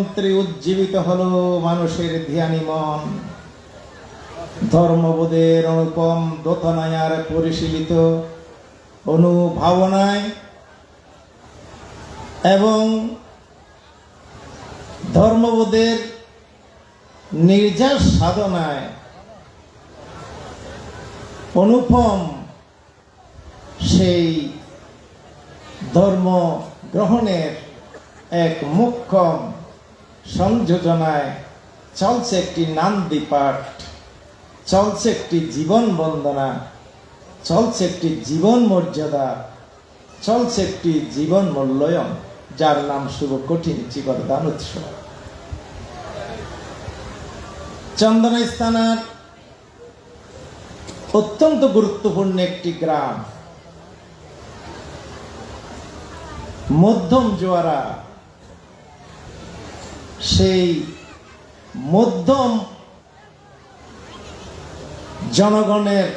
মন্ত্রে উজ্জীবিত হলো মানুষের ধ্যানী মন। ধর্মবোধের অনুপম দোতনায়ার পরিশীলিত অনুভাবনায় এবং ধর্মবোধের নির্যাস সাধনায় অনুপম সেই ধর্ম গ্রহণের এক মুখ্যম সংযোজনায় চলছে একটি নান্দি পাঠ, চলছে একটি জীবন বন্দনা, চলছে একটি জীবন মর্যাদা, চলছে একটি জীবন মূল্যায়ন, যার নাম শুভ কঠিন চিবর দান উৎসব। চন্দনা স্থানার অত্যন্ত গুরুত্বপূর্ণ একটি গ্রাম, মধ্যম জোয়ারা সেই মধ্যম জনগণের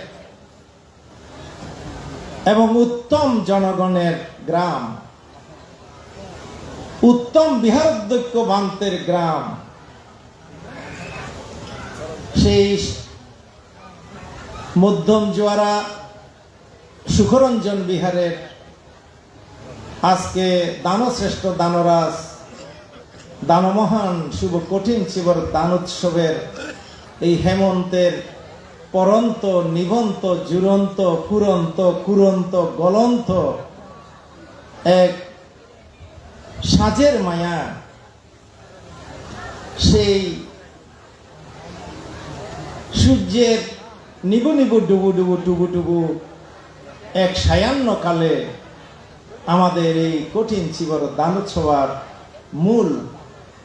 এবং উত্তম জনগণের গ্রাম, উত্তম বিহারোদ্যোগ্য বান্তের গ্রাম, সেই মধ্যম জোয়ারা সুখরঞ্জন বিহারের আজকে দানশ্রেষ্ঠ দানরাজ দানমহান, শুভ, কঠিন শিবর দান উৎসবের এই হেমন্তের পরন্ত, নিবন্ত, জুরন্ত, ফুরন্ত, কুরন্ত, গলন্ত এক সাজের মায়া সেই সূর্যের নিবু নিবু, ডুবু ডুবু ডুবু ডুবু এক সায়ান্ন কালে আমাদের এই কঠিন চিবর দানোৎসবার মূল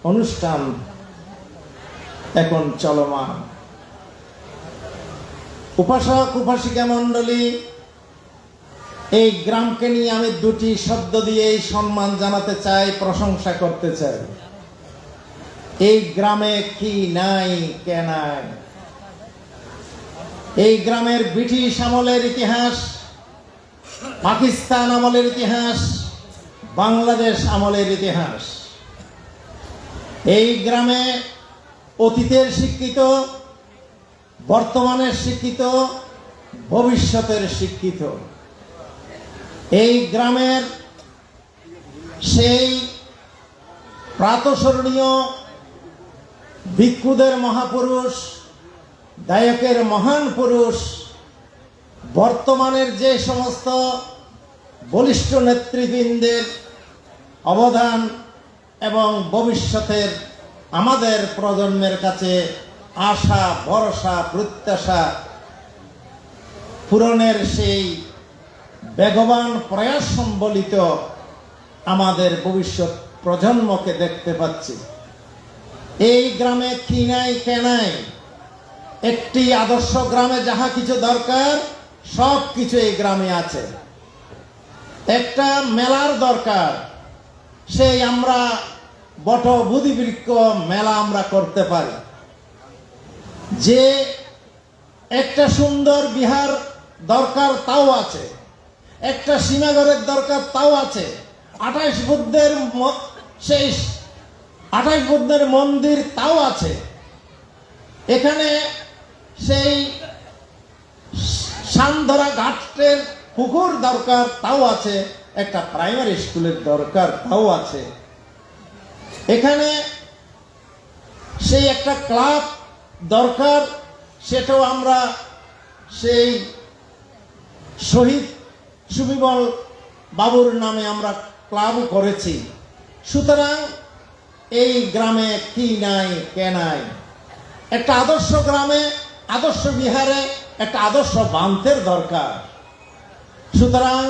অনুষ্ঠান এখন চলমান। উপাসক, উপাসিকা মণ্ডলী, এই গ্রামকে নিয়ে আমি দুটি শব্দ দিয়ে এই সম্মান জানাতে চাই, প্রশংসা করতে চাই। এই গ্রামে কি নাই, কে নাই? এই গ্রামের ব্রিটিশ আমলের ইতিহাস, পাকিস্তান আমলের ইতিহাস, বাংলাদেশ আমলের ইতিহাস। এই গ্রামে অতীতের শিক্ষিত, বর্তমানের শিক্ষিত, ভবিষ্যতের শিক্ষিত। এই গ্রামের সেই প্রাতঃস্মরণীয় ভিক্ষুদের মহাপুরুষ দায়কের মহান পুরুষ, বর্তমানের যে সমস্ত বলিষ্ঠ নেতৃবৃন্দের অবদান এবং ভবিষ্যতের আমাদের প্রজন্মের কাছে আশা, ভরসা, প্রত্যাশা পূরণের সেই বেগবান প্রয়াস সম্বলিত আমাদের ভবিষ্যৎ প্রজন্মকে দেখতে পাচ্ছি। এই গ্রামে কি নাই কেনাই একটি আদর্শ গ্রামে যাহা কিছু দরকার সব কিছু এই গ্রামে আছে। একটা মেলার দরকার সেই আমরা বট বুধিবৃক্ষ মেলা আমরা করতে পারি। যে একটা সুন্দর বিহার দরকার তাও আছে, একটা সীমাঘরের দরকার তাও আছে। আঠাইশ বুদ্ধের সেই আঠাইশ বুদ্ধের মন্দির তাও আছে। এখানে সেই সানধরা ঘাটের পুকুর দরকার তাও আছে। একটা প্রাইমারি স্কুলের দরকার, তাও আছে। এখানে সেই একটা ক্লাব দরকার, সেটাও আমরা সেই শহীদ সুবিমল বাবুর নামে আমরা ক্লাবও করেছি। সুতরাং এই গ্রামে কি নাই, কে নাই? একটা আদর্শ গ্রামে, আদর্শ বিহারে একটা আদর্শ বান্তের দরকার। সুতরাং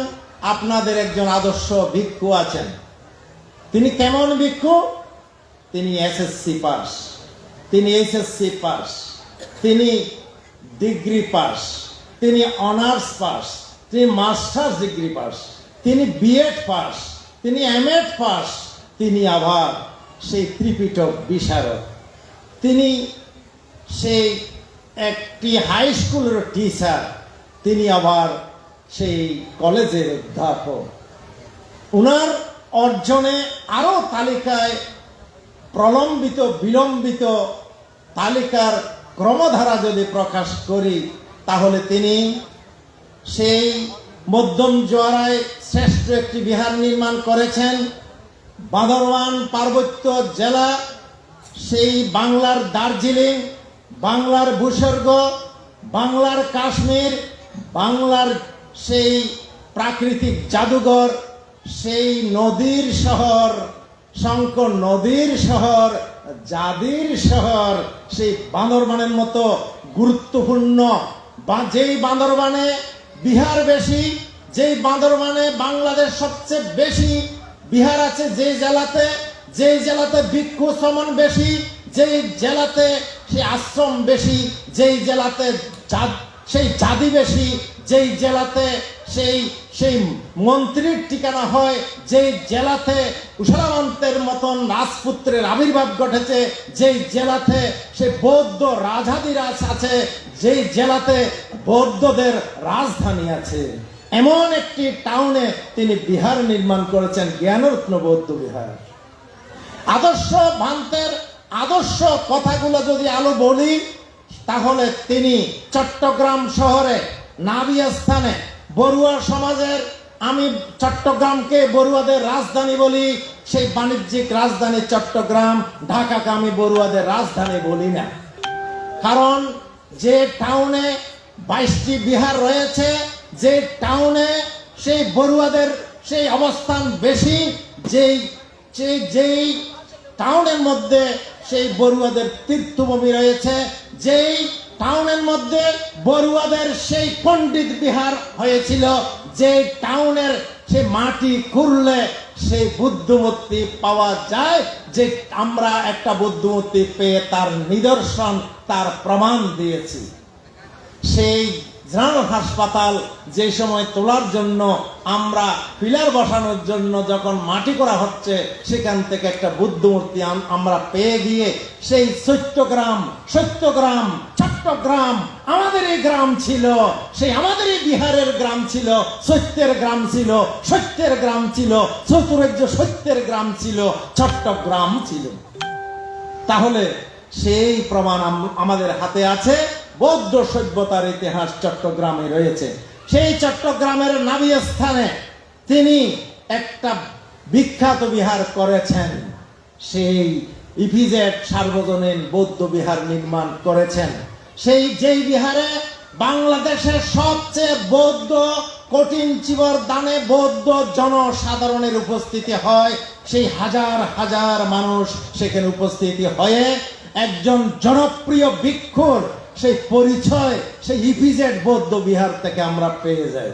আপনাদের একজন আদর্শ ভিক্ষু আছেন। তিনি কেমন ভিক্ষু? তিনি এসএসসি পাস। তিনি এসএসসি পাস। তিনি ডিগ্রি পাস। তিনি অনার্স পাস। তিনি মাস্টার্স ডিগ্রি পাস। তিনি বিএড পাস। তিনি এমএড পাস। তিনি আবার সেই ত্রিপিটক বিশারদ। তিনি সেই একটি হাই স্কুলের টিচার তিনি আবার সেই কলেজের অধ্যাপক। উনার অর্জনে আরও তালিকায় প্রলম্বিত, বিলম্বিত তালিকার ক্রমধারা যদি প্রকাশ করি, তাহলে তিনি সেই মধ্যম জোয়ারায় শ্রেষ্ঠ একটি বিহার নির্মাণ করেছেন। বাঁদরবান পার্বত্য জেলা, সেই বাংলার দার্জিলিং, বাংলার ভূস্বর্গ, বাংলার কাশ্মীর, বাংলার সেই প্রাকৃতিক জাদুঘর, সেই নদীর শহর শঙ্কর নদীর শহর, জাদির শহর, সেই বান্দরবানের মতো গুরুত্বপূর্ণ বা যেই বান্দরবানে বিহার বেশি, যেই বান্দরবানে বাংলাদেশ সবচেয়ে বেশি, বিহার আছে যে জেলাতে, যেই জেলাতে ভিক্ষু শ্রমণ বেশি, যেই জেলাতে সেই আশ্রম বেশি, যেই জেলাতে সেই জাতি বেশি যেই জেলাতে সেই সেই মন্ত্রীর ঠিকানা হয়, যেই জেলাতে উষারামন্তের মতন রাজপুত্রের আবির্ভাব ঘটেছে, যেই জেলাতে সে বৌদ্ধ রাজাদিরাজ আছে, যেই জেলাতে বৌদ্ধদের রাজধানী আছে। এমন একটি টাউনে তিনি বিহার নির্মাণ করেছেন, জ্ঞানরত্ন বৌদ্ধ বিহার। আদর্শ ভান্তের আদর্শ কথাগুলো যদি আলো বলি তাহলে তিনি চট্টগ্রাম শহরে নাবিয়া স্থানে বড়ুয়া সমাজের, আমি চট্টগ্রামকে বড়ুয়াদের রাজধানী বলি, সেই বাণিজ্যিক রাজধানী চট্টগ্রাম, ঢাকাকে আমি বড়ুয়াদের রাজধানী বলি না। কারণ যে টাউনে বাইশটি বিহার রয়েছে, যে টাউনে সেই বড়ুয়াদের সেই অবস্থান বেশি, যেই যেই টাউনের মধ্যে সেই বড়ুয়াদের তীর্থভূমি রয়েছে, যেই টাউনের মধ্যে বড়ুয়াদের সেই পণ্ডিত বিহার হয়েছিল যে টাউনের সে মাটি খুললে সেই বুদ্ধমূর্তি পাওয়া যায়, যে আমরা একটা বুদ্ধমূর্তি পেয়ে তার নিদর্শন, তার প্রমাণ দিয়েছি। সেই জেনারেল হাসপাতাল যে সময় তোলার জন্য আমরা পিলার বসানোর জন্য যখন মাটি করা হচ্ছে, সেখান থেকে একটা বুদ্ধ মূর্তি আমরা পেয়ে গিয়ে সেই সত্যগ্রাম সত্যগ্রাম, চট্টগ্রাম, আমাদের এই গ্রাম ছিল, সেই আমাদের এই বিহারের গ্রাম ছিল, সত্যের গ্রাম ছিল, সত্যের গ্রাম ছিল চতুরাজ্য সত্যের গ্রাম ছিল, চট্টগ্রাম ছিল। তাহলে সেই প্রমাণ আমাদের হাতে আছে। বৌদ্ধ সভ্যতার ইতিহাস চট্টগ্রামে রয়েছে। সেই চট্টগ্রামের নাবি স্থানে তিনি একটা বিখ্যাত বিহার করেছেন। সেই ইপিজেড সার্বজনীন বৌদ্ধ বিহার নির্মাণ করেছেন। সেই যেই বিহারে বাংলাদেশের সবচেয়ে বৌদ্ধ কঠিন চিবর দানে বৌদ্ধ জনসাধারণের উপস্থিতি হয়, সেই হাজার হাজার মানুষ সেখানে উপস্থিতি হয়ে একজন জনপ্রিয় ভিক্ষুর সেই পরিচয়, সেই ইপিজেড বৌদ্ধ বিহার থেকে আমরা পেয়ে যাই।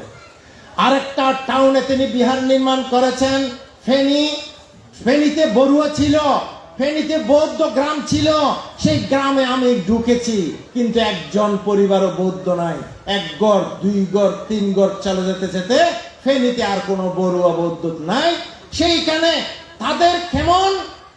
আরেকটা টাউনে তিনি বিহার নির্মাণ করেছেন, ফেনী। ফেনীতে বড়ুয়া ছিল, ফেনীতে বৌদ্ধ গ্রাম ছিল। সেই গ্রামে আমি ঢুকেছি, কিন্তু একজন পরিবারও বৌদ্ধ নাই। এক গড়, দুই গড়, তিন গড় চলে যেতে যেতে ফেনীতে আর কোনো বড়ুয়া বৌদ্ধ নাই। সেইখানে তাদের কেমন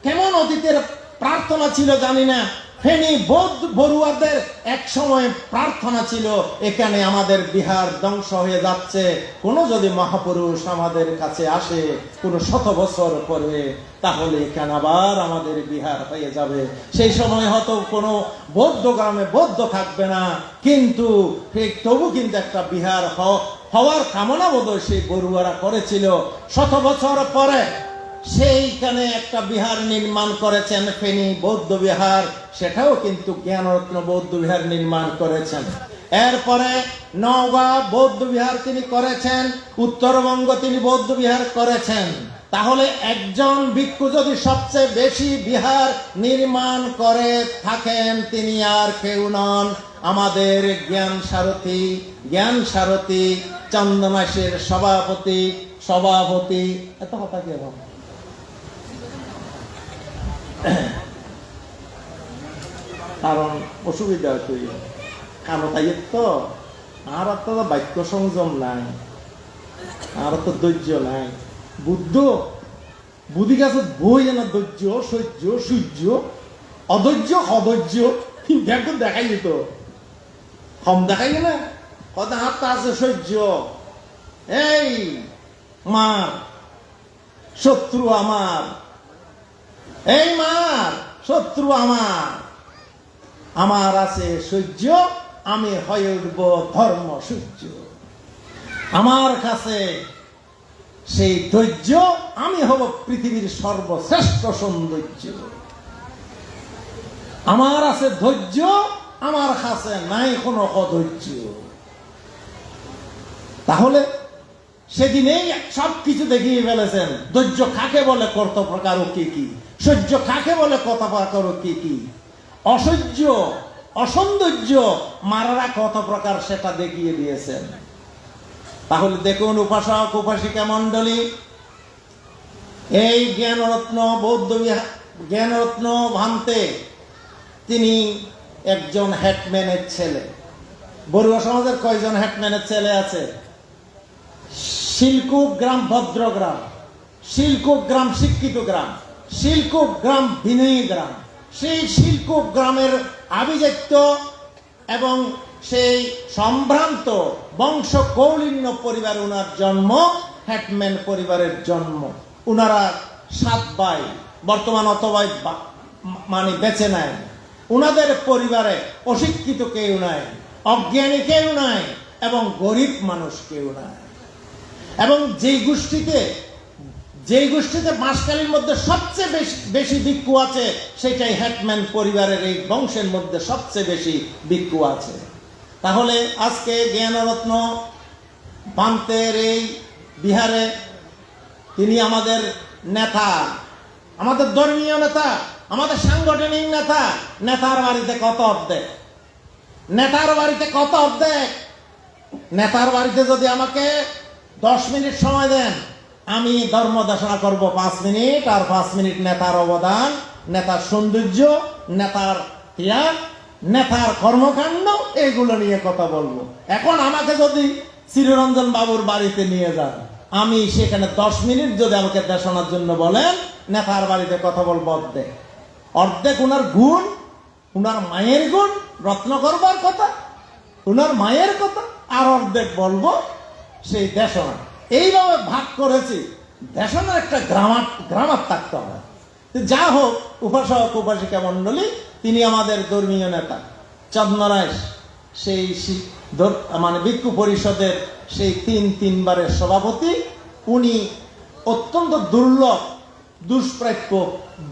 কেমন অতীতের প্রার্থনা ছিল জানি না। ফেনী বৌদ্ধ বড়ুয়াদের এক সময় প্রার্থনা ছিল, এখানে আমাদের বিহার ধ্বংস হয়ে যাচ্ছে, কোনো যদি মহাপুরুষ আমাদের কাছে আসে কোনো শত বছর পরে, তাহলে এখানে আবার আমাদের বিহার হয়ে যাবে। সেই সময় হয়তো কোনো বৌদ্ধ গ্রামে বৌদ্ধ থাকবে না, কিন্তু ঠিক তবু কিন্তু একটা বিহার হওয়ার কামনা বোধ সেই বড়ুয়ারা করেছিল। শত বছর পরে সেইখানে একটা বিহার নির্মাণ করেছেন ফেনী বৌদ্ধ বিহার। সেটাও কিন্তু জ্ঞানরত্ন বৌদ্ধ বিহার নির্মাণ করেছেন। এরপরে নওগাঁ বৌদ্ধ বিহার তিনি করেছেন, উত্তরবঙ্গ তিনি বৌদ্ধ বিহার করেছেন। তাহলে একজন ভিক্ষু যদি সবচেয়ে বেশি বিহার নির্মাণ করে থাকেন, তিনি আর কেউ নন। আমাদের জ্ঞান সারথী জ্ঞান সারথী চন্দনাশের সভাপতি সভাপতি। এত কথা কি? কারণ অসুবিধা তুই কানো তাইয়ের তো আর তো বাক্য সংযম নাই, আর তো ধৈর্য নাই। বুদ্ধ, বুদ্ধি কাছে বই না ধৈর্য, সহ্য, সূর্য, অধৈর্য অধৈর্য দেখো, দেখাই তো কম দেখাই না কত হাত আছে সহ্য। এই, মার, শত্রু আমার। এই মার, শত্রু আমার। আমার আছে সূর্য, আমি হয়ে উঠব ধর্ম সূর্য। আমার কাছে সেই ধৈর্য, আমি হব পৃথিবীর সর্বশ্রেষ্ঠ সৌন্দর্য। আমার আছে ধৈর্য, আমার কাছে নাই কোনো অধৈর্য। তাহলে সেদিনেই সব কিছু দেখিয়ে ফেলেছেন। ধৈর্য কাকে বলে কত প্রকার ও কি কি? সহ্য কাকে বলে কত প্রকার ও কি কি? অসহ্য, অসৌন্দর্য মারারা কত প্রকার সেটা দেখিয়ে দিয়েছেন। তাহলে দেখুন উপাসক, উপাসিকা মন্ডলী এই জ্ঞানরত্ন, বৌদ্ধ জ্ঞানরত্ন ভান্তে, তিনি একজন হেডম্যানের ছেলে। বড়ুয়া সমাজের কয়জন হেডম্যানের ছেলে আছে? শিলকুপ গ্রাম ভদ্র গ্রাম শিলকুপ গ্রাম শিক্ষিত গ্রাম শিলকুপ গ্রাম বিনয়ী গ্রাম সেই শিলকুপ গ্রামের আভিজাত্য এবং সেই সম্ভ্রান্ত বংশ কৌলিন্য পরিবার উনার জন্ম, হ্যাটম্যান পরিবারের জন্ম। উনারা সাত ভাই, বর্তমান অতবাই মানে বেঁচে নেয় উনাদের পরিবারে অশিক্ষিত কেউ নাই, অজ্ঞানী কেউ নাই এবং গরিব মানুষ কেউ নাই। এবং যেই গোষ্ঠীতে যেই গোষ্ঠীতে বাঁশকালীর মধ্যে সবচেয়ে বেশি বেশি ভিক্ষু আছে সেটাই হ্যাটম্যান পরিবারের এই বংশের মধ্যে সবচেয়ে বেশি ভিক্ষু আছে। তাহলে আজকে জ্ঞানরত্ন পান্তের এই বিহারে তিনি আমাদের নেতা, আমাদের ধর্মীয় নেতা, আমাদের সাংগঠনিক নেতা, নেতার বাড়িতে কত অর্ধেক? নেতার বাড়িতে কত অর্ধেক? নেতার বাড়িতে যদি আমাকে দশ মিনিট সময় দেন। আমি ধর্ম দেশনা করব পাঁচ মিনিট, আর পাঁচ মিনিট নেতার অবদান, নেতার সৌন্দর্য, নেতার ত্যাগ, নেতার কর্মকাণ্ড, এগুলো নিয়ে কথা বলব। এখন আমাকে যদি চিররঞ্জন বাবুর বাড়িতে নিয়ে যান, আমি সেখানে দশ মিনিট যদি আমাকে দেশনার জন্য বলেন, নেতার বাড়িতে কথা বলব অর্ধেক। অর্ধেক উনার গুণ, উনার মায়ের গুণ রত্ন করবার কথা, উনার মায়ের কথা, আর অর্ধেক বলব সেই দেশনা। এইভাবে ভাগ করেছি দেশনার একটা গ্রামার গ্রামার থাকতে হবে। যা হোক, উপাসক, উপাসিকা মণ্ডলী, তিনি আমাদের ধর্মীয় নেতা। চন্দ্ররায় সেই মানে ভিক্ষু পরিষদের সেই তিন, তিনবারের সভাপতি, উনি অত্যন্ত দুর্লভ, দুষ্প্রাপ্য,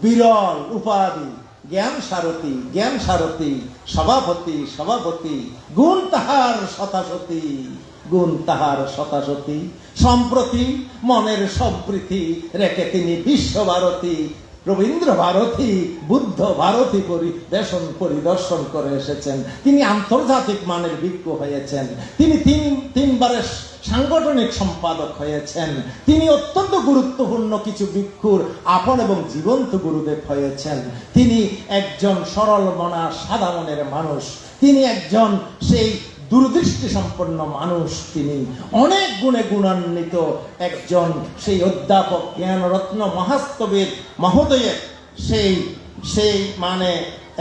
বিরল, উপাধি, জ্ঞান সারথী জ্ঞান সারথী, সভাপতি সভাপতি, গুণ তাহার শতাশতী গুণ তাহার শতাশতী সম্প্রতি মনের সম্প্রীতি রেখে তিনি বিশ্বভারতী রবীন্দ্র ভারতী বুদ্ধ ভারতী পরিবেশন পরিদর্শন করে এসেছেন। তিনি আন্তর্জাতিক মানের ভিক্ষু হয়েছেন। তিনি তিন তিনবারের সাংগঠনিক সম্পাদক হয়েছেন। তিনি অত্যন্ত গুরুত্বপূর্ণ কিছু ভিক্ষুর আপন এবং জীবন্ত গুরুদেব হয়েছেন। তিনি একজন সরল মনা মনের মানুষ। তিনি একজন সেই দূরদৃষ্টি সম্পন্ন মানুষ তিনি। অনেক গুণে গুণান্বিত একজন সেই অধ্যাপক জ্ঞানরত্ন মহাস্তবীর মহোদয়ের সেই সেই মানে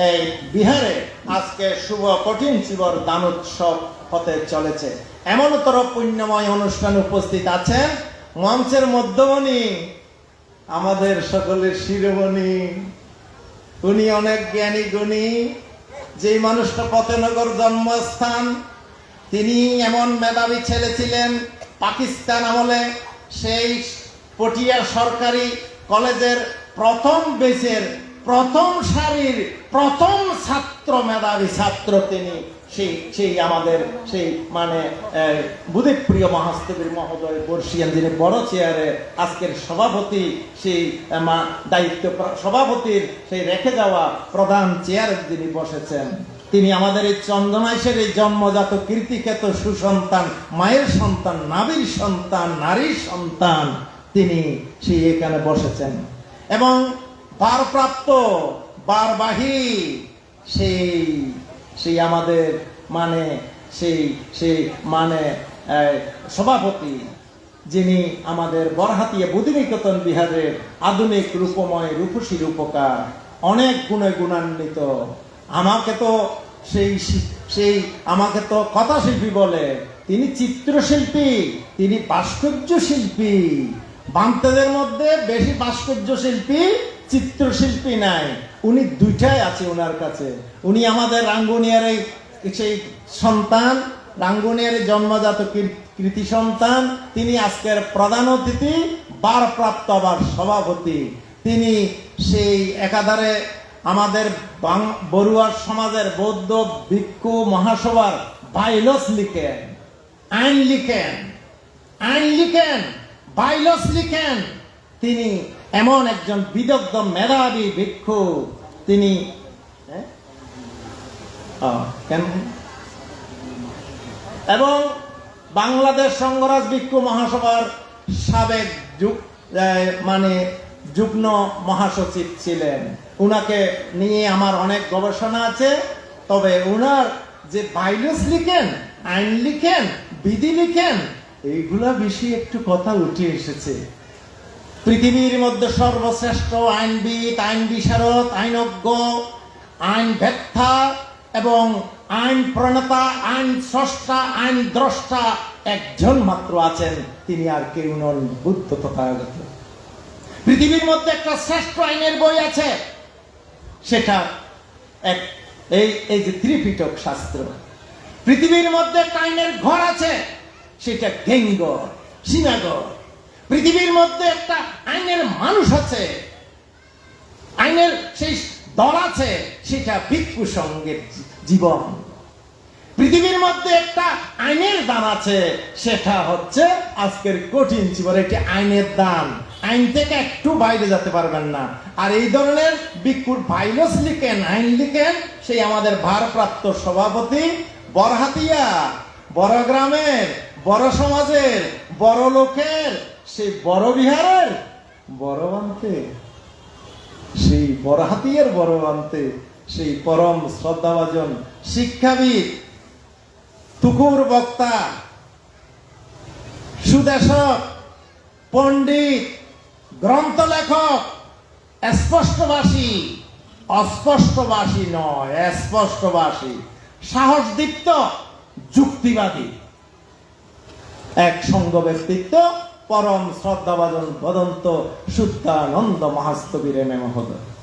এই বিহারে আজকে শুভ কঠিন শিবর দানোৎসব হতে চলেছে। এমনতর পুণ্যময় অনুষ্ঠানে উপস্থিত আছেন মঞ্চের মধ্যমণি, আমাদের সকলের শিরোমণি। উনি অনেক জ্ঞানী গুণী। যেই মানুষটা পতেনগর জন্মস্থান তিনি এমন মেধাবী ছেলে ছিলেন পাকিস্তান আমলে সেই পটিয়া সরকারি কলেজের প্রথম বেচের প্রথম সারির প্রথম ছাত্র মেধাবী ছাত্র তিনি। সেই সেই আমাদের সেই মানে আহ, মহাস্তবীর মহোদয় বর্ষিয়ান যিনি বড় চেয়ারে আজকের সভাপতি সেই দায়িত্ব সভাপতির সেই রেখে যাওয়া প্রধান চেয়ারে যিনি বসেছেন তিনি আমাদের এই চন্দনাইশের এই জন্মজাত কীর্তিকেত সুসন্তান, মায়ের সন্তান নারীর সন্তান নারীর সন্তান তিনি সেই এখানে বসেছেন। এবং বারপ্রাপ্ত বারবাহী সেই সেই আমাদের মানে সেই সেই মানে সভাপতি যিনি আমাদের বরহাতিয়া বুদ্ধিনিকেতন বিহারের আধুনিক রূপময় রূপসী রূপকার, অনেক গুণে গুণান্বিত আমাকে তো সেই সেই আমাকে তো কথা শিল্পী বলে। তিনি চিত্রশিল্পী, তিনি ভাস্কর্য শিল্পী বান্তেদের মধ্যে বেশি ভাস্কর্য শিল্পী চিত্রশিল্পী নাই। উনি দুইটাই আছে ওনার কাছে। উনি আমাদের রাঙ্গুনিয়ার সেই সন্তান, রাঙ্গুনিয়ার জন্মজাত কৃতি সন্তান। তিনি আজকের প্রধান অতিথি, বারপ্রাপ্ত আবার সভাপতি। তিনি সেই একাধারে আমাদের বড়ুয়ার সমাজের বৌদ্ধ ভিক্ষু মহাসভার বাইলস লিখেন, আইন লিখেন আইন লিখেন, বাইলস লিখেন। তিনি এমন একজন বিদগ্ধ মেধাবী ভিক্ষু। তিনি এবং বাংলাদেশ সংঘরাজ ভিক্ষু মহাসভার সাবেক যুগ মানে যুগ্ম মহাসচিব ছিলেন। উনাকে নিয়ে আমার অনেক গবেষণা আছে। তবে উনার যে বাইলস লিখেন, আইন লিখেন, বিধি লিখেন, এইগুলা বেশি একটু কথা উঠে এসেছে। পৃথিবীর মধ্যে সর্বশ্রেষ্ঠ আইনবিদ, আইন বিশারদ আইনজ্ঞ আইন ভেত্তা এবং আইন প্রণেতা, আইন স্রষ্টা, আইন দ্রষ্টা একজন মাত্র আছেন। তিনি আর কেউ নন, বুদ্ধ তথাগত। পৃথিবীর মধ্যে একটা শ্রেষ্ঠ আইনের বই আছে সেটা এক এই এই যে ত্রিপিটক শাস্ত্র। পৃথিবীর মধ্যে আইনের ঘর আছে, সেটা গেঙ্গর সিনাগর পৃথিবীর মধ্যে একটা আইনের মানুষ আছে, আইনের সেই দল আছে, সেটা ভিক্ষু সঙ্গের জীবন। পৃথিবীর মধ্যে একটা আইনের দান আছে, সেটা হচ্ছে আজকের কঠিন জীবন একটি আইনের দান আইন থেকে একটু বাইরে যেতে পারবেন না। আর এই ধরনের ভিক্ষুর ভাইলস লিখেন, আইন লিখেন সেই আমাদের ভারপ্রাপ্ত সভাপতি বরহাতিয়া। বড় গ্রামের, বড় সমাজের, বড় লোকের, সেই বড় বিহারের বড় বানতে। সেই বড় হাতিয়ার বড় বানতে, সেই পরম শ্রদ্ধাভাজন শিক্ষাবিদ তুকুর বক্তা সুদেশক পণ্ডিত গ্রন্থ লেখক স্পষ্টবাসী অস্পষ্টবাসী নয় স্পষ্টবাসী সাহসদীপ্ত, যুক্তিবাদী। এক সঙ্গ ব্যক্তিত্ব, পরম শ্রদ্ধাবাদন বদন্ত শুদ্ধানন্দ মহাস্তবীর এম এ মহোদয়